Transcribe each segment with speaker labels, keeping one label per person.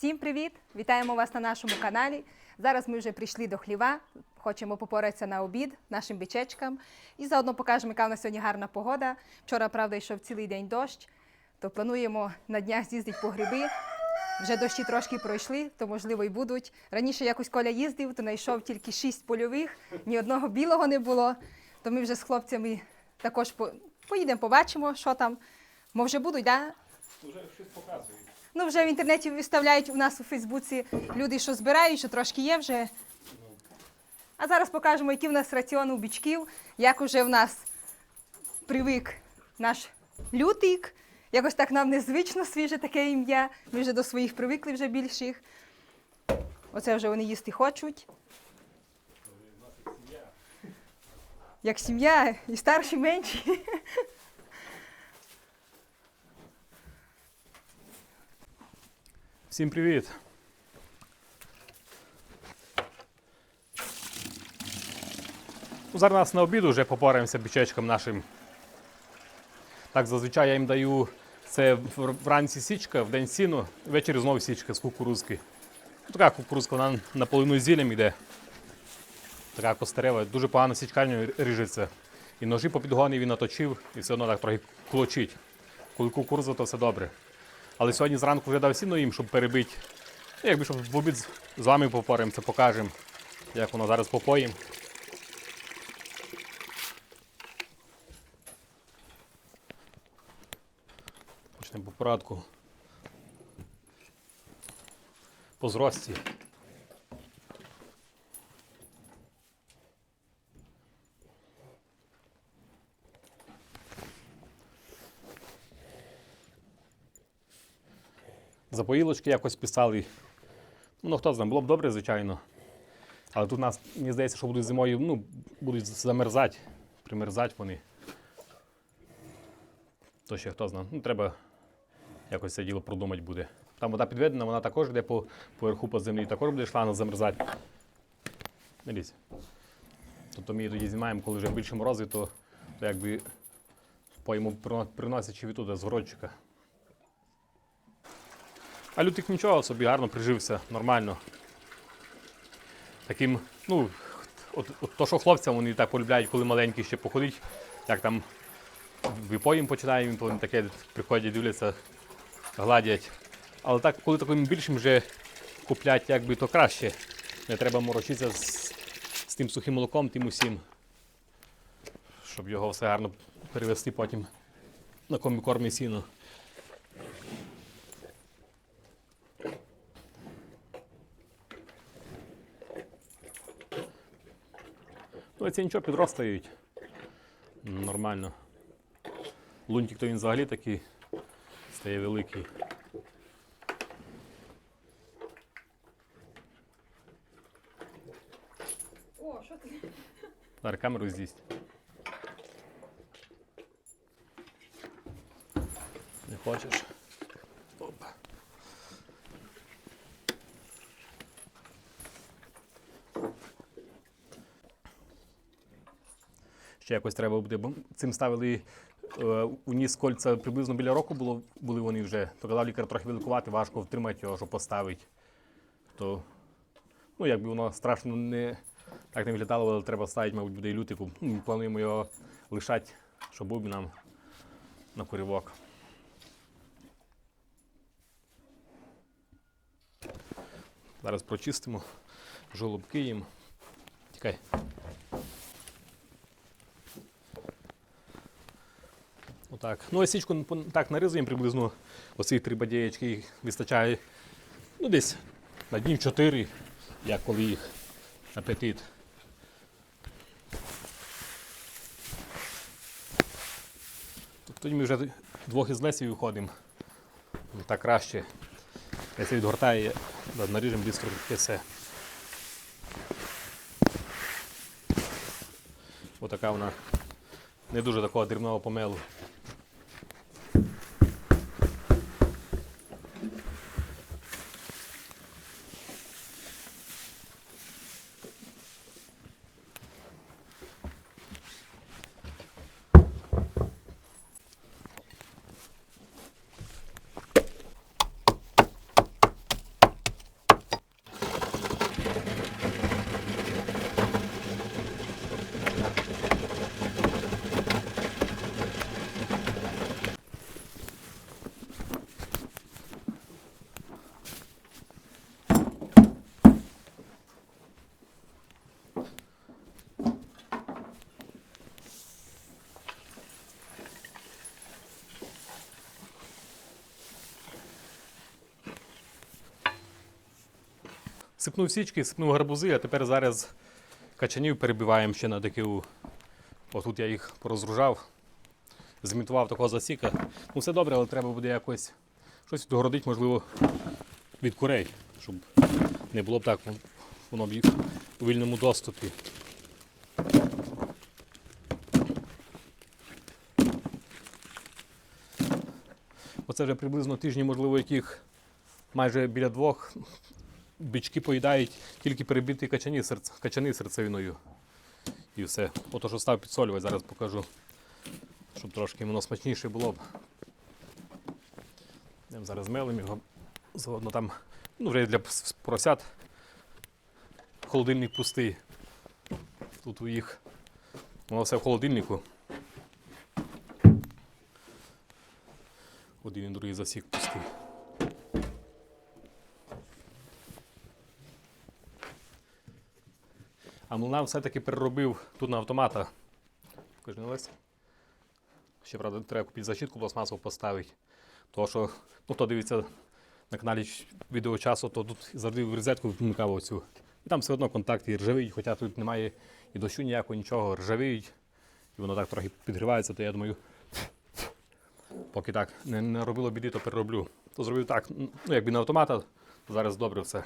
Speaker 1: Всім привіт! Вітаємо вас на нашому каналі. Зараз ми вже прийшли до хліва. Хочемо попоратися на обід нашим бичечкам. І заодно покажемо, яка в нас сьогодні гарна погода. Вчора, правда, йшов цілий день дощ, то плануємо на днях з'їздити по гриби. Вже дощі трошки пройшли, то можливо і будуть. Раніше якось Коля їздив, то знайшов тільки шість польових, ні одного білого не було. То ми вже з хлопцями також поїдемо, побачимо, що там. Може будуть, да?
Speaker 2: Вже щось показують.
Speaker 1: Ну, вже в інтернеті виставляють у нас у Фейсбуці люди, що збирають, що трошки є вже. А зараз покажемо, який в нас раціон у бичків, як уже в нас привик наш лютик. Якось так нам незвично свіже таке ім'я. Ми вже до своїх привикли вже більших. Оце вже вони їсти хочуть. Як сім'я, і старші, менші.
Speaker 2: Всім привіт! Ну, Зараз на обід вже попораємося бічечком нашим. Так, зазвичай я їм даю це вранці січка, в день сіну, ввечері знову січка з кукурузки. Ну, Така кукурузка, вона наполовину з зіллям йде. Така костерева, дуже погано січкальню ріжеться. І ножі по підгоні він наточив і все одно так трохи клочить. Коли кукуруза, то все добре. Але сьогодні зранку вже дав сіно їм, щоб перебити. Ну, Якби щоб в обід з- вами вами попоримося, покажемо, як воно зараз попоїм. Почнемо по порядку. По зрості. За поїлочки якось писали. Ну, хто знає, було б добре, звичайно. Але тут нас, мені здається, що будуть зимою, ну, будуть замерзати, примерзати вони. То ще хто знає. Ну, треба якось це діло продумати буде. Там вода підведена, вона також йде по, поверху по землі, також буде шлана замерзати. Лізь. Тобто ми її тоді знімаємо, коли вже більше морози, то, то якби поїмо приносячи від з городчика. А лютик нічого собі гарно прижився, нормально. Таким, ну, от, от то, що хлопцям вони так полюбляють, коли маленькі ще походить, як там випоїм починає, він вони таке приходять, дивляться, гладять. Але так, коли таким більшим вже куплять, якби то краще. Не треба морочитися з, з тим сухим молоком, тим усім. Щоб його все гарно перевести потім на комікормі сіно. Ну, нічого підростають. Нормально. Лунтик то він взагалі такий стає великий.
Speaker 1: О, що ти?
Speaker 2: Зараз камеру з'їсть. Не хочеш? Ще якось треба буде, бо цим ставили е, у ніс кольця приблизно біля року було, були вони вже. То казав лікар трохи великувати, важко втримати його, щоб поставити. То, ну, якби воно страшно не, так не виглядало, але треба ставити, мабуть, буде і лютику. Ну, Ми плануємо його лишати, щоб був нам на курівок. Зараз прочистимо жолобки їм. Тікай. Отак. Ну, січку так нарізуємо приблизно оці три бадєєчки їх вистачає ну, десь на днів чотири, як коли їх апетит. Тоді ми вже двох із лесів виходимо. Ну, Так краще. Леся відгортає, наріжемо бістро і все. Отака вона не дуже такого дрібного помелу. Сипнув січки, сипнув гарбузи, а тепер зараз качанів перебиваємо ще на ДКУ. Отут я їх порозгружав, зімітував такого засіка. Ну все добре, але треба буде якось щось відгородити, можливо, від курей, щоб не було б так, воно б їх у вільному доступі. Оце вже приблизно тижні, можливо, яких майже біля двох бички поїдають тільки перебиті качані, серц... качани серцевиною. І все. Ото що став підсолювати, зараз покажу, щоб трошки воно смачніше було б. Зараз мелим його. Заодно там, ну вже для п- поросят. Холодильник пустий. Тут у їх. Воно все в холодильнику. Один і другий засік пустий. Млина все-таки переробив тут на автомата. Покажи. Ще, правда, треба купити защитку пластмасову поставити. Тому що, ну, хто дивиться на каналі відео часу, то тут завжди в розетку вмикав оцю. І там все одно контакти ржавіють, хоча тут немає і дощу ніякого, нічого, ржавіють. І воно так трохи підгрівається, то я думаю, поки так не, не робило біди, то перероблю. То зробив так, ну якби на автомата, то зараз добре все.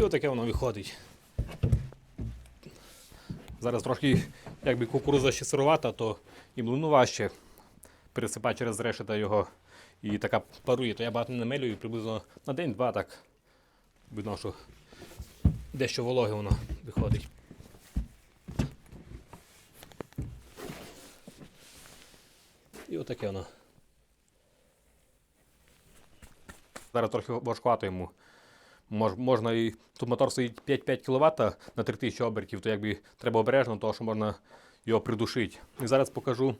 Speaker 2: І отаке воно виходить. Зараз трохи, якби кукуруза ще сировата, то і млину важче пересипати через решета його. І така парує, то я багато не намелюю, приблизно на день-два так видно, що дещо вологе воно виходить. І отаке воно. Зараз трохи важкувато йому. Мож, можна і тут мотор стоїть 5-5 кВт на 3000 обертів, то якби треба обережно, тому що можна його придушити. І зараз покажу,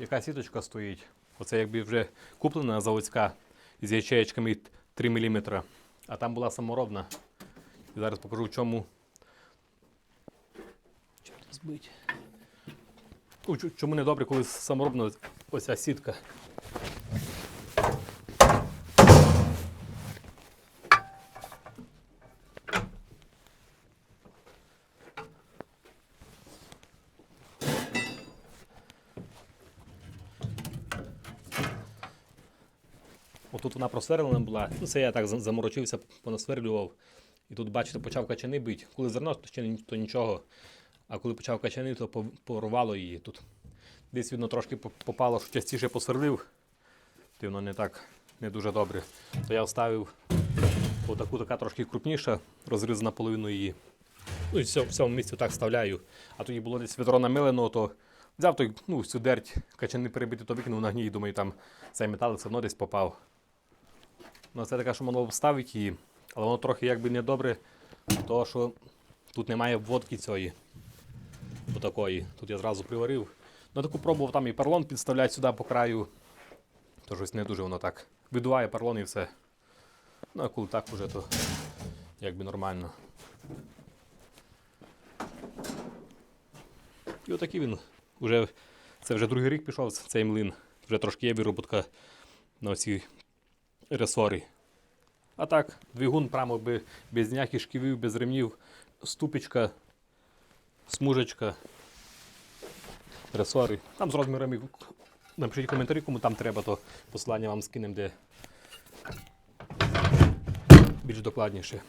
Speaker 2: яка сіточка стоїть. Оце якби вже куплена заводська з ячеєчками 3 мм, а там була саморобна. І зараз покажу, в чому. Чому не добре, коли саморобна оця сітка. Отут вона просверлена була. Ну, це я так заморочився, понасверлював. І тут, бачите, почав качани бити. Коли зерно, то ще то нічого. А коли почав качани, то порвало її. Тут десь видно трошки попало, що частіше посверлив. То воно не так не дуже добре. То я вставив отаку така трошки крупніша, розріз наполовину її. Ну і все, в цьому місці так вставляю. А тоді було десь відро намилено, то взяв той, ну, всю дерть, качани перебити, то викинув на гній, думаю, там цей метал все одно десь попав. Ну, це таке, що воно вставить її, але воно трохи якби не добре, тому що тут немає обводки цієї. Отакої. Тут я зразу приварив. Ну, таку пробував там і парлон підставляти сюди по краю. То щось не дуже воно так. Видуває парлон і все. Ну, а коли так уже, то якби нормально. І отакий він. Уже, це вже другий рік пішов цей млин. Вже трошки є вироботка на цій ресорі. А так, двигун прямо би, без ніяких шківів, без ремнів, ступічка, смужечка, ресори. Там з розмірами. Напишіть коментарі, кому там треба, то посилання вам скинемо, де більш докладніше.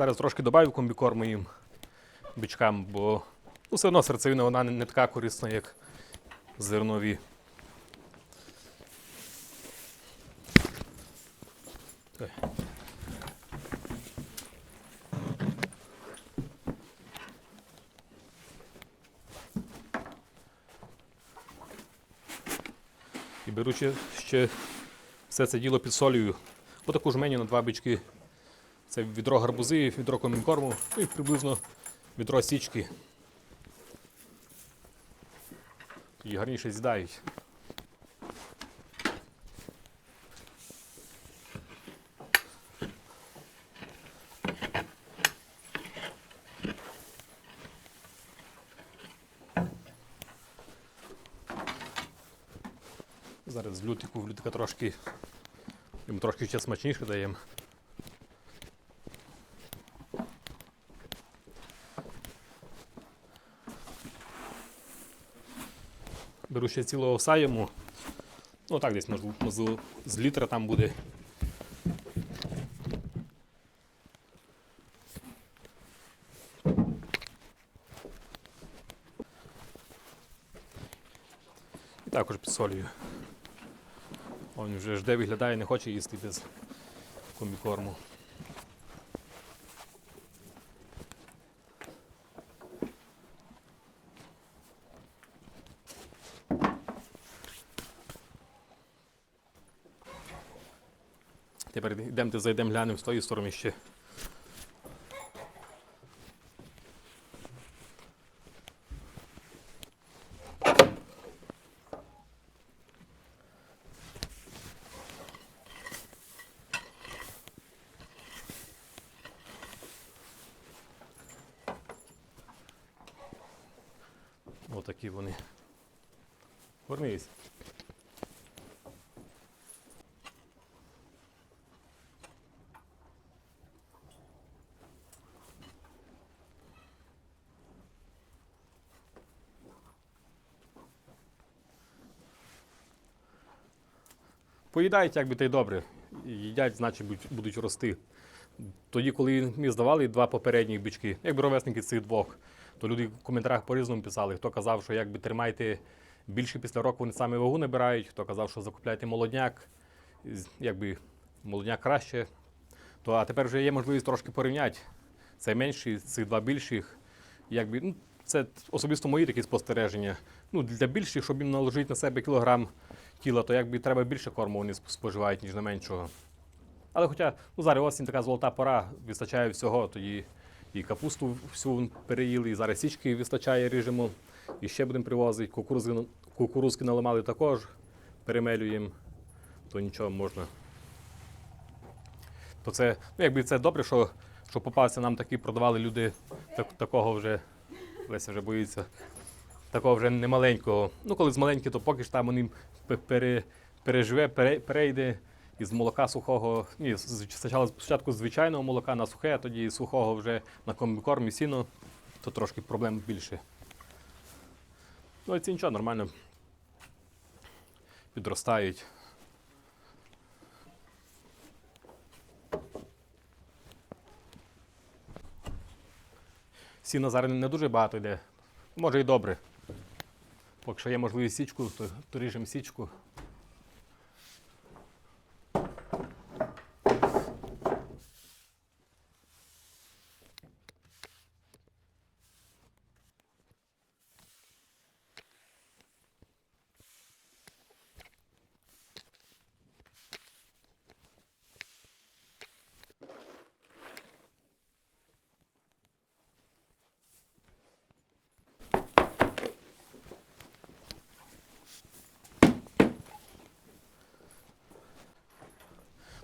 Speaker 2: Зараз трошки додаю комбікорму їм бичкам, бо ну, все одно серцевина вона не, не така корисна, як зернові. Ой. І беручи ще все це діло підсолюю. Отаку жменю на два бички. Це відро гарбузи, відро комінкорму і приблизно відро січки. І гарніше з'їдають. Зараз з лютику, в лютика трошки, йому трошки ще смачніше даємо. Беру ще цілого овса йому. Ну так десь можливо з літра там буде. І також підсолюю. Він вже жде виглядає, не хоче їсти без комбікорму. Тепер йдемо, зайдемо, глянемо з тої сторони ще. Отакі вони. Горнись. Поїдають, якби та й добре. Їдять, значить будуть, рости. Тоді, коли ми здавали два попередні бички, якби ровесники цих двох, то люди в коментарях по-різному писали. Хто казав, що якби тримайте більше після року вони саме вагу набирають, хто казав, що закупляйте молодняк, якби молодняк краще. То а тепер вже є можливість трошки порівняти. Це менші, цих два більших. Якби, ну, це особисто мої такі спостереження. Ну, для більших, щоб їм наложити на себе кілограм тіла, то якби треба більше корму вони споживають, ніж на меншого. Але хоча ну, зараз осінь така золота пора, вистачає всього, тоді і капусту всю переїли, і зараз січки вистачає ріжемо, і ще будемо привозити. Кукурузки, кукурузки наламали також, перемелюємо, то нічого можна. То це, ну, якби це добре, що, що попався нам такі, продавали люди так, такого вже, Леся вже боїться, такого вже не маленького. Ну, коли з маленький, то поки ж там вони пере, переживе, пере, перейде із молока сухого, ні, спочатку, спочатку звичайного молока на сухе, а тоді сухого вже на комбікормі сіно, то трошки проблем більше. Ну, і це нічого, нормально. Підростають. Сіна зараз не дуже багато йде. Може і добре. Поки що є можливість січку, то, то ріжемо січку.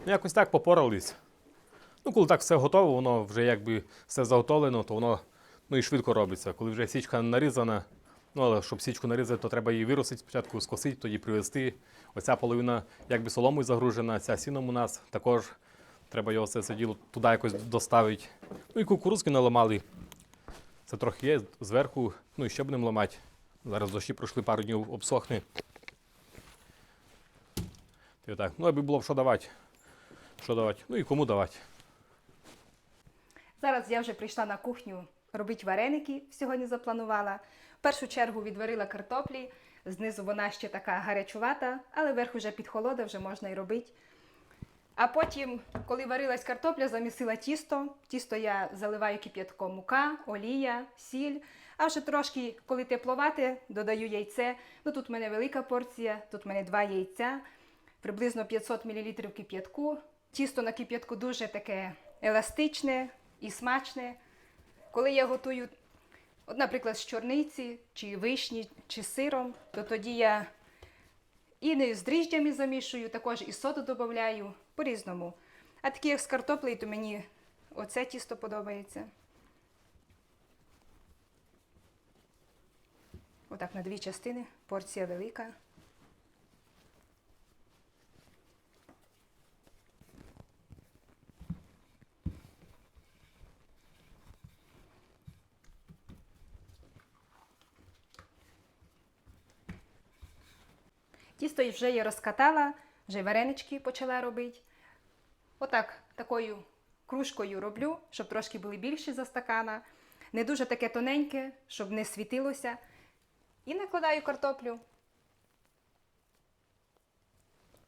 Speaker 2: Ну, якось так попорались. Ну, коли так все готово, воно вже якби все заготовлено, то воно ну, і швидко робиться. Коли вже січка нарізана, ну але щоб січку нарізати, то треба її виростити спочатку, скосити, тоді привезти. Оця половина якби соломою загружена, ця сіном у нас також треба його все це діло туди якось доставити. Ну і кукурузки наламали. Це трохи є зверху, ну і ще будемо ламати. Зараз дощі пройшли пару днів обсохне. І отак. Ну, аби було б що давати. Що давати? Ну і кому давати.
Speaker 1: Зараз я вже прийшла на кухню робити вареники. Сьогодні запланувала. В першу чергу відварила картоплі. Знизу вона ще така гарячувата, але верх уже підхолода, вже можна і робити. А потім, коли варилась картопля, замісила тісто. Тісто я заливаю кип'ятком мука, олія, сіль. А вже трошки, коли тепловате, додаю яйце. Ну тут в мене велика порція, тут в мене два яйця, приблизно 500 мл кип'ятку. Тісто на кип'ятку дуже таке еластичне і смачне. Коли я готую, от, наприклад, з чорниці, чи вишні, чи сиром, то тоді я і не з дріжджами замішую, також і соду додаю по-різному. А такі як з картоплею, то мені оце тісто подобається. Отак на дві частини, порція велика. Тісто вже я розкатала, вже варенички почала робити. Отак, такою кружкою роблю, щоб трошки були більші за стакана. Не дуже таке тоненьке, щоб не світилося. І накладаю картоплю.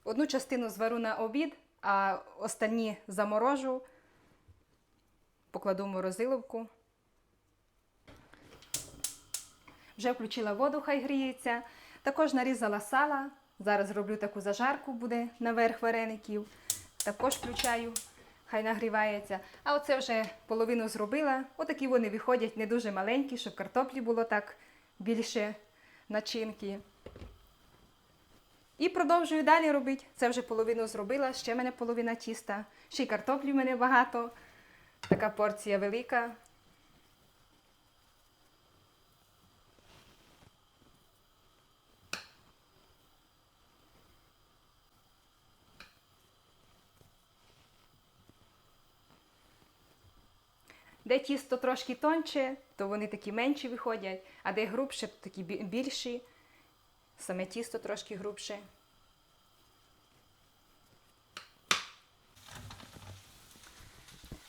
Speaker 1: Одну частину звару на обід, а останні заморожу, покладу в морозиловку. Вже включила воду, хай гріється. Також нарізала сала. Зараз роблю таку зажарку, буде наверх вареників. Також включаю, хай нагрівається. А оце вже половину зробила. Отакі вони виходять не дуже маленькі, щоб картоплі було так більше начинки. І продовжую далі робити. Це вже половину зробила, ще в мене половина тіста. Ще й картоплі в мене багато. Така порція велика. Де тісто трошки тонче, то вони такі менші виходять, а де грубше, то такі більші. Саме тісто трошки грубше.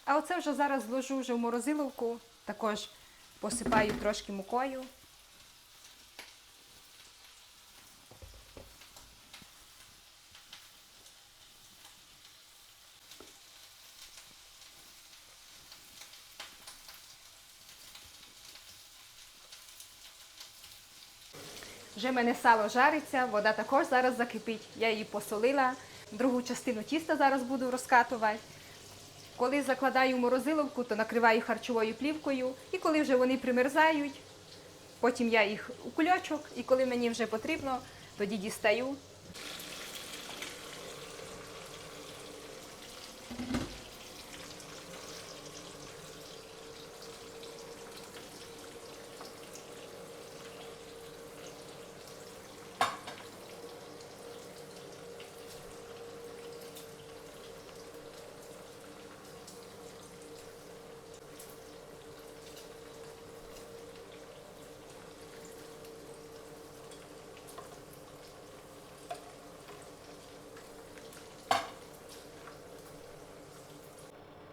Speaker 1: А оце вже зараз зложу вже в морозиловку, також посипаю трошки мукою. Вже в мене сало жариться, вода також зараз закипить. Я її посолила. Другу частину тіста зараз буду розкатувати. Коли закладаю в морозиловку, то накриваю харчовою плівкою. І коли вже вони примерзають, потім я їх у кульочок, і коли мені вже потрібно, тоді дістаю.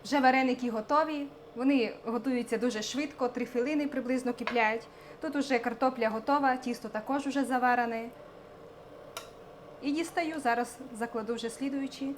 Speaker 1: Вже вареники готові. Вони готуються дуже швидко, три хвилини приблизно кипляють. Тут уже картопля готова, тісто також вже заварене. І дістаю, зараз закладу вже слідуючі.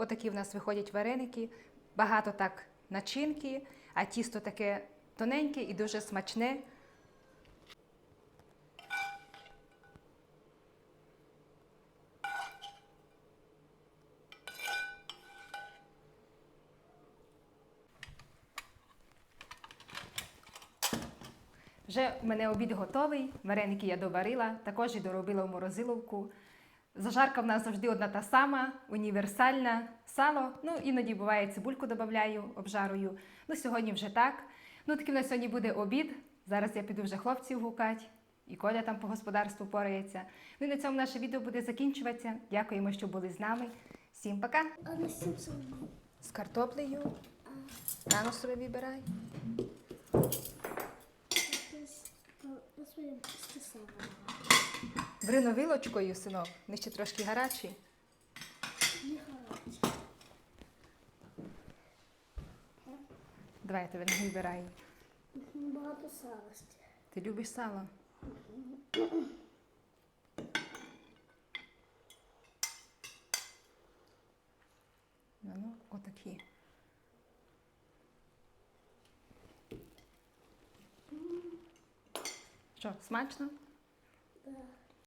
Speaker 1: Отакі в нас виходять вареники, багато так начинки, а тісто таке тоненьке і дуже смачне. Вже в мене обід готовий, вареники я доварила, також і доробила в морозиловку. Зажарка в нас завжди одна та сама, універсальна, сало. Ну, іноді буває цибульку додаю, обжарую. Ну, сьогодні вже так. Ну, таким на сьогодні буде обід. Зараз я піду вже хлопців гукати, і Коля там по господарству порається. Ну і на цьому наше відео буде закінчуватися. Дякуємо, що були з нами. Всім пока! З картоплею. Рано собі вибирай.
Speaker 3: Стосовно.
Speaker 1: Брино вилочкою, синок. Вони ще трошки гарячі. Давай я тебе не вибираю.
Speaker 3: Багато салості.
Speaker 1: Ти любиш сало? Ну, ну, отакі. Що, смачно?
Speaker 3: Так.